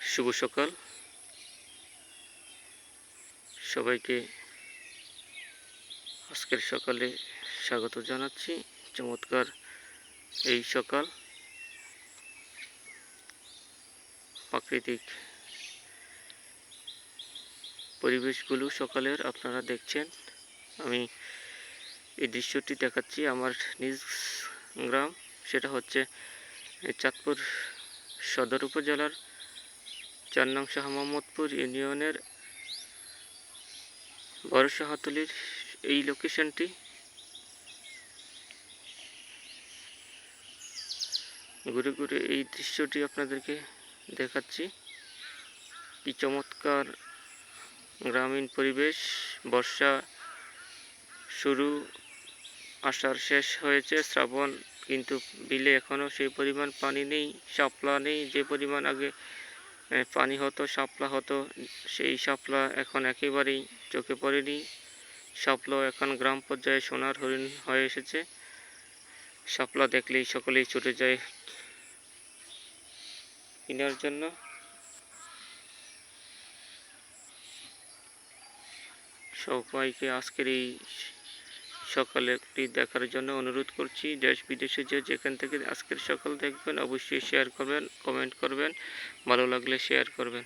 শুভ সকাল। সবাইকে আজকের সকালে স্বাগত জানাচ্ছি। চমৎকার এই সকাল। প্রাকৃতিক পরিবেশগুলো সকালের আপনারা দেখছেন। আমি এই দৃশ্যটি দেখাচ্ছি আমার নিজ গ্রাম। সেটা হচ্ছে চাঁদপুর সদর উপজেলার চার নং ইউনিয়নের বড় এই লোকেশনটি। ঘুরে ঘুরে এই দৃশ্যটি আপনাদেরকে দেখাচ্ছি। কি চমৎকার গ্রামীণ পরিবেশ, বর্ষা শুরু, আষাঢ় শেষ হয়েছে, শ্রাবণ কিন্তু বিলে এখনও সেই পরিমাণ পানি নেই, শাপলা নেই, যে পরিমাণ আগে পানি হতো, শাপলা হতো, সেই শাপলা এখন একেবারেই চোখে পড়েনি। শাপলা এখন গ্রাম পর্যায়ে সোনার হরিণ হয়ে এসেছে। শাপলা দেখলেই সকলেই ছুটে যায় কেনার জন্য। সবাইকে আজকের এই সকালেরটি দেখার জন্য অনুরোধ করছি দেশ বিদেশে যে যেখান থেকে আজকের সকাল দেখবেন, অবশ্যই শেয়ার করবেন কমেন্ট করবেন, ভালো লাগলে শেয়ার করবেন।